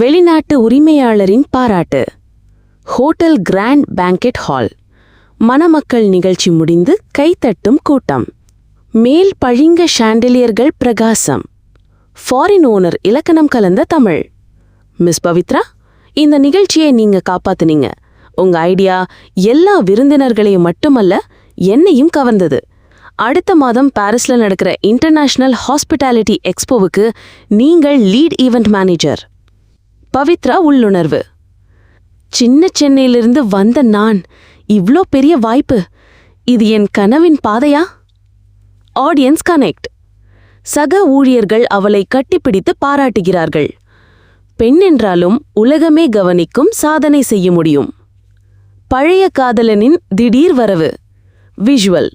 வெளிநாட்டு உரிமையாளரின் பாராட்டு. Hotel grand banquet hall. மணமக்கள் நிகழ்ச்சி முடிந்து கைத்தட்டும் கூட்டம். மேல் பழிங்க ஷாண்டலியர்கள் பிரகாசம். ஃபாரின் ஓனர் இலக்கணம் கலந்த தமிழ். மிஸ் பவித்ரா இந்த நிகழ்ச்சியை நீங்க காப்பாத்துனீங்க. உங்க ஐடியா எல்லா விருந்தினர்களையும் மட்டுமல்ல என்னையும் கவர்ந்தது. அடுத்த மாதம் பாரிஸ்ல நடக்கிற இன்டர்நேஷனல் ஹாஸ்பிட்டாலிட்டி எக்ஸ்போவுக்கு நீங்கள் லீட் ஈவெண்ட் மேனேஜர் பவித்ரா உள்ளுணர்வு. சின்ன சென்னையிலிருந்து வந்த நான் இவ்ளோ பெரிய வாய்ப்பு. இது என் கனவின் பாதையா? ஆடியன்ஸ் கனெக்ட் சக ஊழியர்கள் அவளை கட்டிப்பிடித்து பாராட்டுகிறார்கள். பெண் என்றாலும் உலகமே கவனிக்கும் சாதனை செய்ய முடியும். பழைய காதலனின் திடீர் வரவு. Visual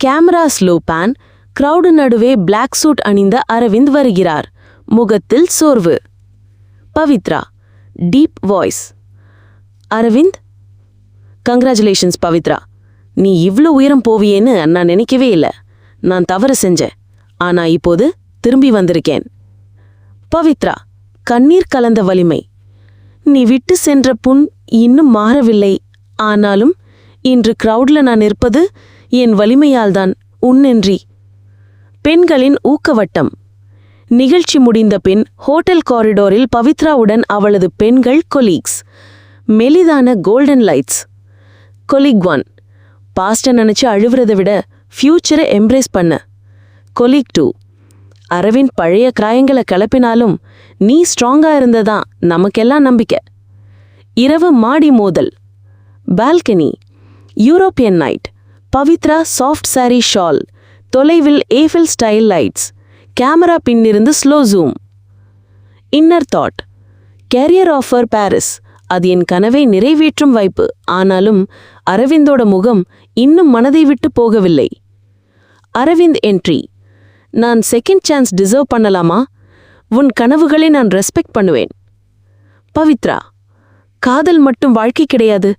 camera slow pan crowd நடுவே பிளாக் சூட் அணிந்த அரவிந்த் வருகிறார். முகத்தில் சோர்வு. Pavithra deep voice Aravind congratulations Pavithra. நீ இவ்ளோ உயரம் போவியேன்னு நான் நினைக்கவே இல்லை. நான் தவறு செஞ்சேன். ஆனா இப்போது திரும்பி வந்திருக்கேன். பவித்ரா கண்ணீர் கலந்த வலிமை. நீ விட்டு சென்ற புண் இன்னும் மாறவில்லை. ஆனாலும் இன்று கிரவுட்ல நான் இருப்பது என் வலிமையால்தான் உன்னின்றி பெண்களின் ஊக்கவட்டம். நிகழ்ச்சி முடிந்த பின் ஹோட்டல் காரிடோரில் பவித்ராவுடன் அவளது பெண்கள் கொலீக்ஸ் மெலிதான கோல்டன் லைட்ஸ் கொலீக் ஒன் பாஸ்ட நினைச்சு அழுவுறதை விட ஃப்யூச்சரை எம்ப்ரேஸ் பண்ண. கொலீக் டூ அரவிந்த் பழைய கிராயங்களை கிளப்பினாலும் நீ ஸ்ட்ராங்கா இருந்ததான் நமக்கெல்லாம் நம்பிக்கை. இரவு மாடி மோதல். Balcony European night Pavithra soft sari shawl தொலைவில் Eiffel style lights camera பின்னிருந்து slow zoom. Inner thought career offer Paris அது என் கனவை நிறைவேற்றும் வாய்ப்பு. ஆனாலும் அரவிந்தோட முகம் இன்னும் மனதை விட்டு போகவில்லை. அரவிந்த் என்ட்ரி நான் செகண்ட் சான்ஸ் டிசர்வ் பண்ணலாமா? உன் கனவுகளை நான் ரெஸ்பெக்ட் பண்ணுவேன். பவித்ரா. காதல் மட்டும் வாழ்க்கை கிடையாது.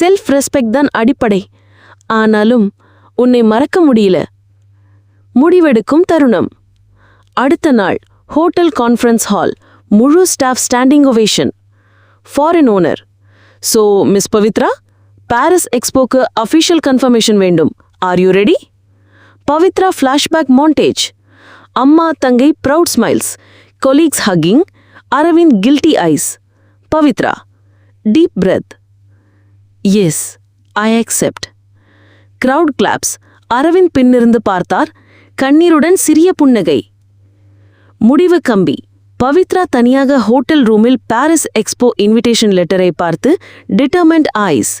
செல்ஃப் ரெஸ்பெக்ட் தான் அடிப்படை. ஆனாலும் உன்னை மறக்க முடியல. முடிவெடுக்கும் தருணம். அடுத்த நாள் ஹோட்டல் கான்ஃபரன்ஸ் ஹால் முழு staff standing ovation foreign owner so miss Pavithra Paris எக்ஸ்போக்கு official confirmation வேண்டும். Are you ready Pavithra flashback montage அம்மா தங்கை proud smiles colleagues hugging Aravind guilty eyes Pavithra deep breath yes I accept crowd claps Aravind பின்னிருந்து பார்த்தார். கண்ணீருடன் சிறிய புன்னகை. முடிவு கம்பி. பவித்ரா தனியாக ஹோட்டல் ரூமில் பாரிஸ் எக்ஸ்போ இன்விடேஷன் லெட்டரை பார்த்து டிட்டர்மெண்ட் ஐஸ்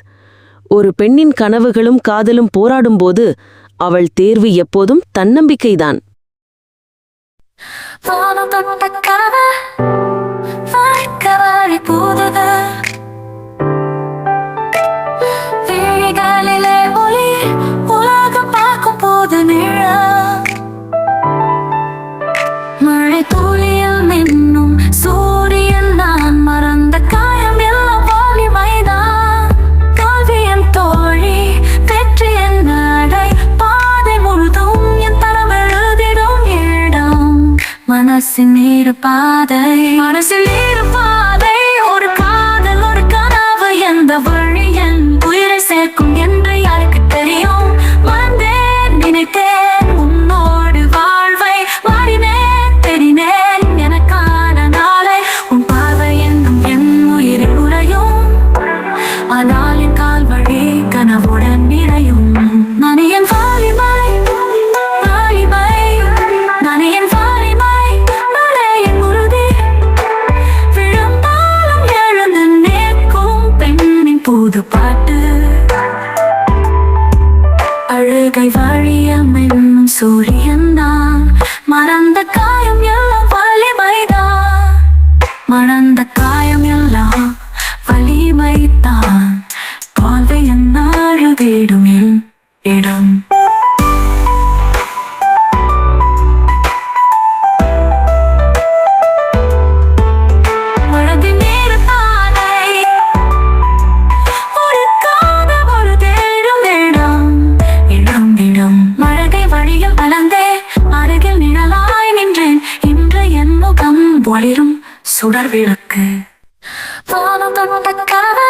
ஒரு பெண்ணின் கனவுகளும் காதலும் போராடும்போது அவள் தேர்வு எப்போதும் தன்னம்பிக்கைதான். மனசின் இரு பாதை. மனசில் இரு பாதை. ஒரு காதல் ஒரு கனவு எந்த வழி என் உயிரை சேர்க்கும் என்று யாருக்கு தெரியும்? வந்தேன் நினைத்தேன் உன்னோடு வாழ்வை மாறினேன் தெரினேன் எனக்கான நாளை உன் பார்வை என்னும் என் உயிரில் உறையும். ஆனால் என் கால் வழி கனவுடன் புது பாட்டு. அழகை வாழியமை கலந்தே அருகில் நிழலாய் நின்றேன் இன்று